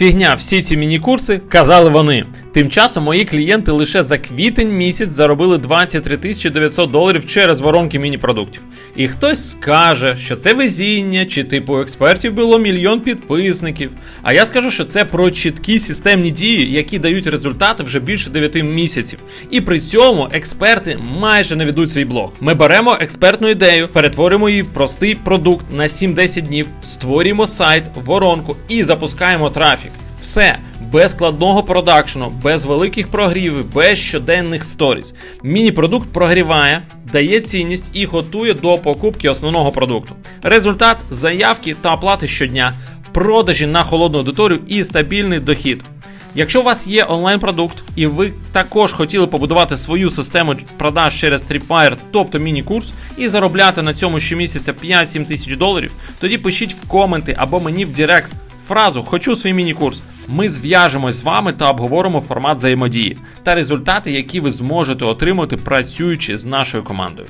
Фігня, всі ці міні-курси казали вони. Тим часом мої клієнти лише за квітень місяць заробили 23 тисячі 900 доларів через воронки міні-продуктів. І хтось скаже, що це везіння, чи типу експертів було мільйон підписників. А я скажу, що це про чіткі системні дії, які дають результати вже більше 9 місяців. І при цьому експерти майже не ведуть свій блог. Ми беремо експертну ідею, перетворимо її в простий продукт на 7-10 днів, створюємо сайт, воронку і запускаємо трафік. Все без складного продакшену, без великих прогрівів, без щоденних сторіс. Міні-продукт прогріває, дає цінність і готує до покупки основного продукту. Результат заявки та оплати щодня, продажі на холодну аудиторію і стабільний дохід. Якщо у вас є онлайн-продукт і ви також хотіли побудувати свою систему продаж через Tripwire, тобто міні-курс, і заробляти на цьому щомісяця 5-7 тисяч доларів, тоді пишіть в коменти або мені в Директ фразу Хочу свій міні-курс. Ми зв'яжемось з вами та обговоримо формат взаємодії та результати, які ви зможете отримати працюючи з нашою командою.